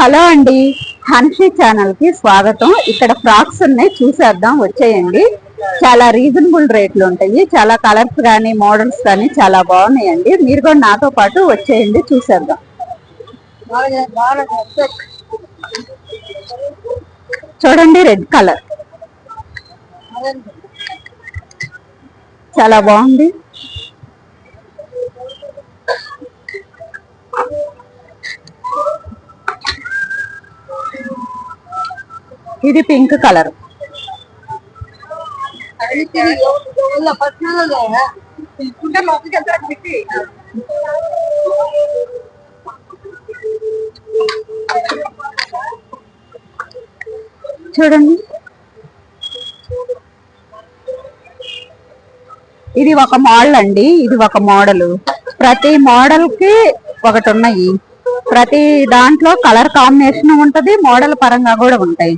Hello అండి. హన్షి ఛానల్కి స్వాగతం. ఇక్కడ ఫ్రాక్స్ ఉన్నాయి. చూసేద్దాం. వచ్చేయండి. చాలా రీజనబుల్ రేట్లు ఉంటాయి. చాలా కలర్స్ కానీ మోడల్స్ కానీ చాలా బాగున్నాయండి. మీరు కూడా నాతో పాటు వచ్చేయండి. చూసేద్దాం. చూడండి రెడ్ కలర్. చాలా బాగుంది. ఇది పింక్ కలర్. చూడండి. ఇది ఒక మోడల్ అండి. ఇది ఒక మోడల్ ప్రతి మోడల్కి ఒకటి ఉన్నాయి. ప్రతి దాంట్లో కలర్ కాంబినేషన్ ఉంటది మోడల్ పరంగా కూడా ఉంటాయి.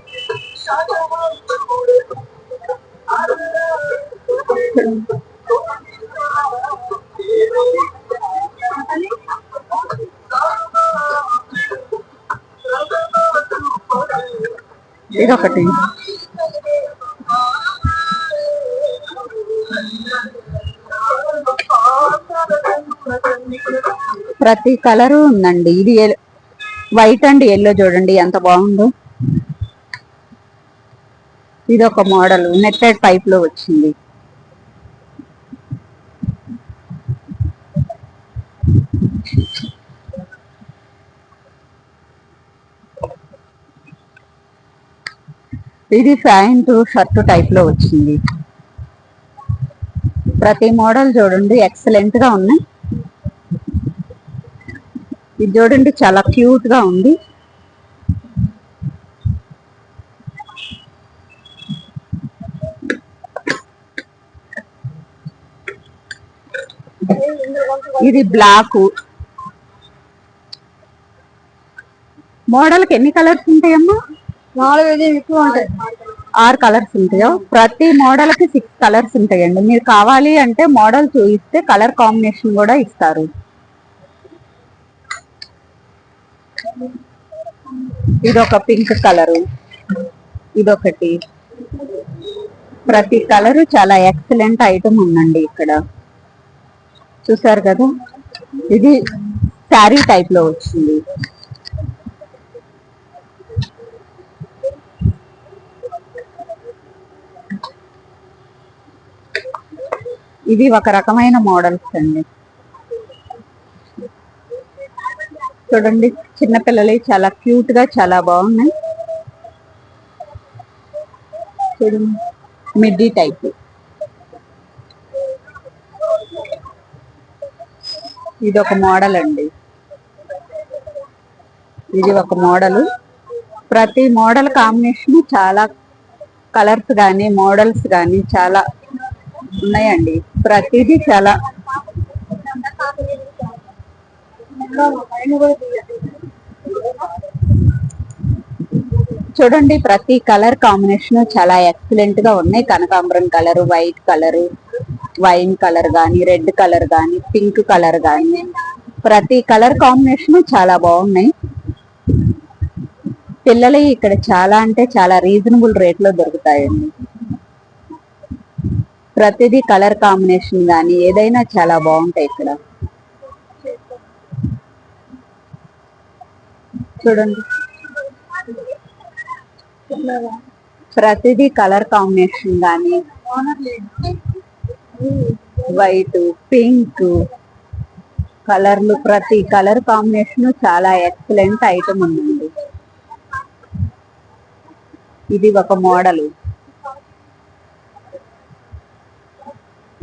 ఇదొకటి. ప్రతి కలరు ఉందండి. ఇది వైట్ అండ్ ఎల్లో చూడండి ఎంత బాగుందో. ఇది ఒక మోడల్ నెట్టెడ్ టైప్లో వచ్చింది. ఇది ప్యాంట్ షర్ట్ టైప్లో వచ్చింది. ప్రతి మోడల్ చూడండి ఎక్సలెంట్గా ఉన్నాయి ఇది చూడండి చాలా క్యూట్గా ఉంది. ఇది బ్లాక్. మోడల్కి ఎన్ని కలర్స్ ఉంటాయమ్మా? నాలుగైదు ఎక్కువ ఉంటాయి. ఆరు కలర్స్ ఉంటాయో? ప్రతి మోడల్కి సిక్స్ కలర్స్ ఉంటాయండి. మీరు కావాలి అంటే మోడల్ చూపిస్తే కలర్ కాంబినేషన్ కూడా ఇస్తారు. ఇదొక పింక్ కలరు. ఇదొకటి. ప్రతి కలరు చాలా ఎక్సలెంట్ ఐటమ్ ఉందండి ఇక్కడ. చూసారు కదా? ఇది శారీ టైప్లో వచ్చింది. ఇది ఒక రకమైన మోడల్స్ అండి. చూడండి చిన్నపిల్లలు చాలా క్యూట్గా చాలా బాగున్నాయి. చూడండి మిడ్డీ టైప్. ఇది ఒక మోడల్ అండి. ఇది ఒక మోడల్. ప్రతి మోడల్ కాంబినేషన్ చాలా కలర్స్ కానీ మోడల్స్ కానీ చాలా ఉన్నాయండి. ప్రతిదీ చాలా. చూడండి ప్రతి కలర్ కాంబినేషన్ చాలా ఎక్సలెంట్గా ఉన్నాయి. కనకాంబరం colour white colour wine colour గాని రెడ్ కలర్ గాని పింక్ కలర్ గాని. ప్రతి కలర్ కాంబినేషన్ చాలా బాగున్నాయి. పిల్లలు ఇక్కడ చాలా అంటే చాలా రీజనబుల్ రేట్లో దొరుకుతాయండి. ప్రతిదీ కలర్ కాంబినేషన్ కానీ ఏదైనా చాలా బాగుంటాయి ఇక్కడ. చూడండి. ప్రతిదీ కలర్ కాంబినేషన్ కానీ వైట్ పింక్ కలర్లు ప్రతి కలర్ కాంబినేషన్ చాలా ఎక్సలెంట్ ఐటమ్ ఉందండి. ఇది ఒక మోడల్.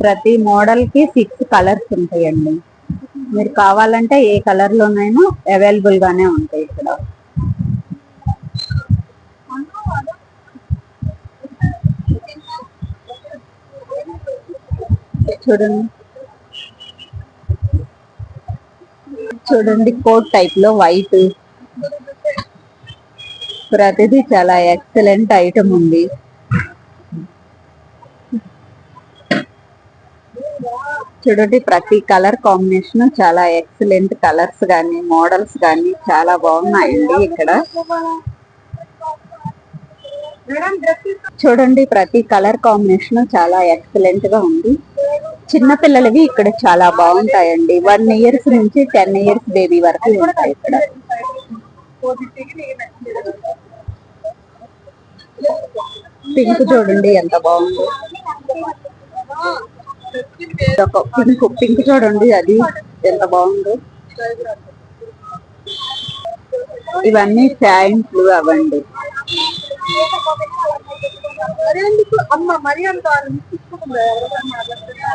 ప్రతి మోడల్కి సిక్స్ కలర్స్ ఉంటాయండి. మీరు కావాలంటే ఏ కలర్ లోనైనా అవైలబుల్ గానే ఉంటాయి ఇక్కడ. చూడండి. చూడండి కోట్ టైప్లో వైట్ ప్రతిదీ చాలా ఎక్సలెంట్ ఐటమ్ ఉంది. చూడండి ప్రతి కలర్ కాంబినేషన్ చాలా ఎక్సలెంట్ కలర్స్ కానీ మోడల్స్ కానీ చాలా బాగున్నాయండి ఇక్కడ. చూడండి ప్రతి కలర్ కాంబినేషన్ చాలా ఎక్సలెంట్గా ఉంది. చిన్న పిల్లలవి ఇక్కడ చాలా బాగుంటాయండి. వన్ ఇయర్స్ నుంచి టెన్ ఇయర్స్ బేబీ వరకు ఉంటాయి ఇక్కడ. పింక్ చూడండి ఎంత బాగుందో. పింక్ పింక్ చూడండి అది ఎంత బాగుందో. ఇవన్నీ ప్యాంట్లు అవండి.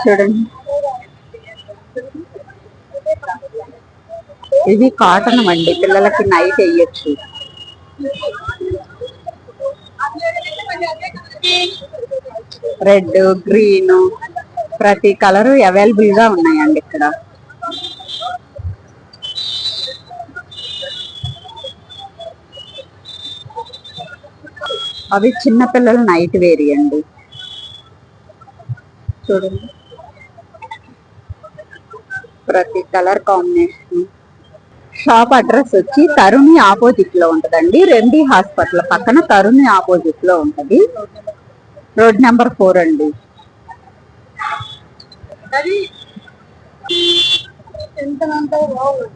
చూడండి. ఇది కాటన్ అండి పిల్లలకి నైట్ వేయచ్చు రెడ్ గ్రీన్ ప్రతి కలర్ అవైలబుల్గా ఉన్నాయండి ఇక్కడ. అవి చిన్నపిల్లల నైట్ వేరి అండి. చూడండి. ప్రతి కలర్ కాంబినేషన్. షాప్ అడ్రస్ వచ్చి తరుణి ఆపోజిట్లో ఉంటదండి. రెండి హాస్పిటల్ పక్కన తరుణి ఆపోజిట్లో ఉంటది. రోడ్ నెంబర్ ఫోర్ అండి.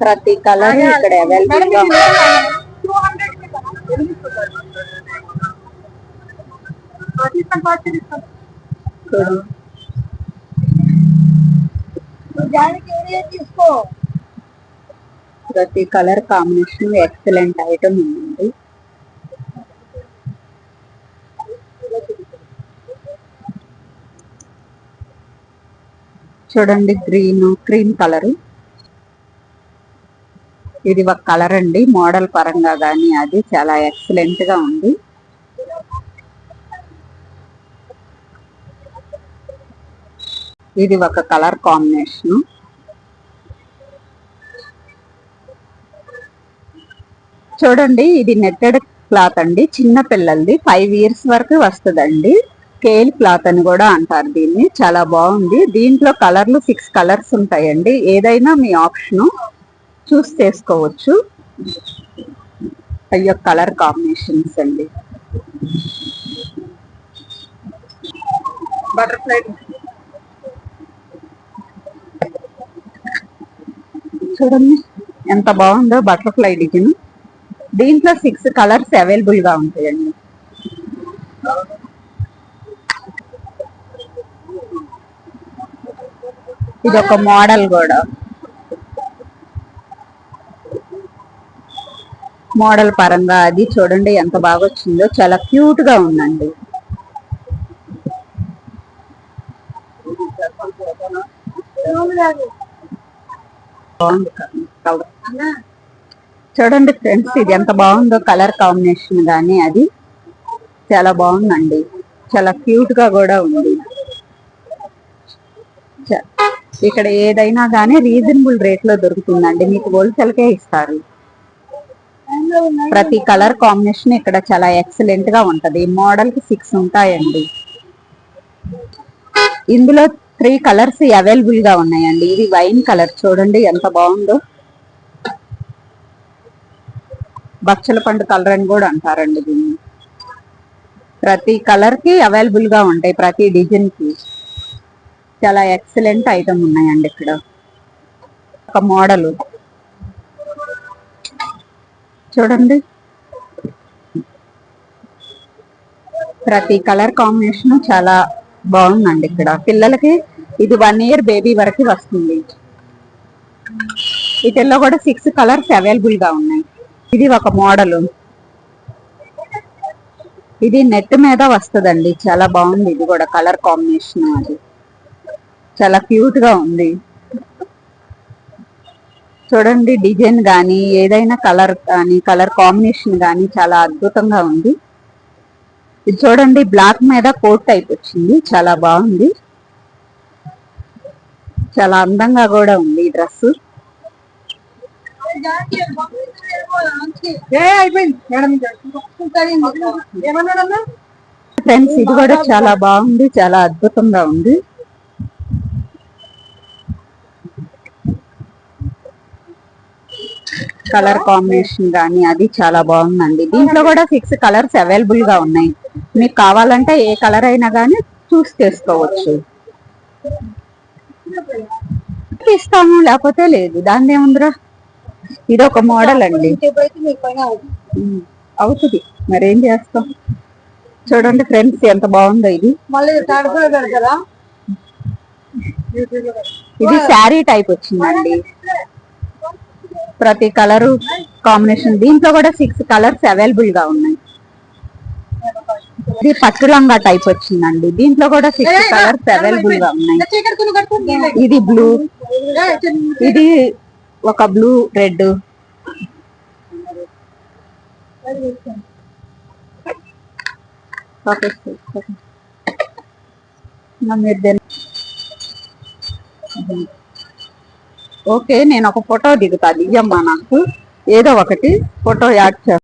ప్రతి కలర్ ఇక్కడ అవైలబుల్గా ఉంది. చూడండి తీసుకో? ప్రతి కలర్ కాంబినేషన్ ఎక్సలెంట్ ఐటమ్ ఉందండి చూడండి గ్రీన్ క్రీమ్ కలర్. ఇది ఒక కలర్ అండి. మోడల్ పరంగా కానీ అది చాలా ఎక్సలెంట్గా ఉంది. ఇది ఒక కలర్ కాంబినేషన్. చూడండి ఇది నెట్టెడ్ క్లాత్ అండి. చిన్న పిల్లలది. ఫైవ్ ఇయర్స్ వరకు వస్తుందండి. స్కేల్ క్లాత్ అని కూడా అంటారు దీన్ని. చాలా బాగుంది. దీంట్లో కలర్లు సిక్స్ కలర్స్ ఉంటాయండి. ఏదైనా మీ ఆప్షను చూస్ చేసుకోవచ్చు. అయ్యో కలర్ కాంబినేషన్స్ అండి. బటర్ఫ్లై. చూడండి ఎంత బాగుందో బటర్ఫ్లై డిజైన్. దీంట్లో సిక్స్ కలర్స్ అవైలబుల్గా ఉంటాయండి. ఇది ఒక మోడల్ కూడా. మోడల్ పరంగా అది చూడండి ఎంత బాగా వచ్చిందో చాలా క్యూట్గా ఉందండి. చూడండి ఫ్రెండ్స్ ఇది ఎంత బాగుందో కలర్ కాంబినేషన్ గానీ అది. చాలా బాగుందండి. చాలా క్యూట్గా కూడా ఉంది. ఇక్కడ ఏదైనా గానీ రీజనబుల్ రేట్లో దొరుకుతుందండి. మీకు హోల్సేల్ కే ఇస్తారు. ప్రతి కలర్ కాంబినేషన్ ఇక్కడ చాలా ఎక్సలెంట్గా ఉంటది. మోడల్కి సిక్స్ ఉంటాయండి. ఇందులో త్రీ కలర్స్ అవైలబుల్గా ఉన్నాయండి. ఇది వైన్ కలర్ చూడండి ఎంత బాగుందో. బచ్చల పండు కలర్ అని కూడా అంటారండి దీన్ని. ప్రతి కలర్కి అవైలబుల్గా ఉంటాయి. ప్రతి డిజైన్కి. చాలా ఎక్సలెంట్ ఐటమ్ ఉన్నాయండి ఇక్కడ. ఒక మోడల్ చూడండి. ప్రతి కలర్ కాంబినేషన్ చాలా బాగుందండి ఇక్కడ. పిల్లలకి ఇది వన్ ఇయర్ బేబీ వరకు వస్తుంది. వీటిల్లో కూడా సిక్స్ కలర్స్ అవైలబుల్గా ఉన్నాయి. ఇది ఒక మోడల్ ఇది నెట్ మీద వస్తుందండి. చాలా బాగుంది. ఇది కూడా కలర్ కాంబినేషన్ అది. చాలా క్యూట్గా ఉంది. చూడండి డిజైన్ గానీ ఏదైనా కలర్ కానీ కలర్ కాంబినేషన్ గానీ చాలా అద్భుతంగా ఉంది. ఇది చూడండి బ్లాక్ మీద కోట్ టైప్ వచ్చింది. చాలా బాగుంది. చాలా అందంగా కూడా ఉంది ఈ డ్రెస్. ఫ్రెండ్స్ ఇది కూడా చాలా బాగుంది చాలా అద్భుతంగా ఉంది. కలర్ కాంబినేషన్ గానీ అది చాలా బాగుందండి. దీంట్లో కూడా సిక్స్ కలర్స్ అవైలబుల్గా ఉన్నాయి. మీకు కావాలంటే ఏ కలర్ అయినా గానీ చూస్ చేసుకోవచ్చు. ఇస్తాము లేకపోతే లేదు. దాని ఏముందిరా? ఇది ఒక మోడల్ అండి. అవుతుంది. మరేం చేస్తాం? చూడండి ఫ్రెండ్స్ ఎంత బాగుందో ఇది. ఇది శారీ టైప్ వచ్చిందండి. ప్రతి కలర్ కాంబినేషన్. దీంట్లో కూడా సిక్స్ కలర్స్ అవైలబుల్గా ఉన్నాయి. ఇది పట్టు లంగా టైప్ వచ్చిందండి. దీంట్లో కూడా సిక్స్ కలర్స్ అవైలబుల్గా ఉన్నాయి. ఇది బ్లూ ఇది ఒక బ్లూ రెడ్ ఓకే ఓకే నేను ఒక ఫోటో దిగుతా. దిగమ్మా నాకు. ఏదో ఒకటి ఫోటో యాడ్ చేస్తా.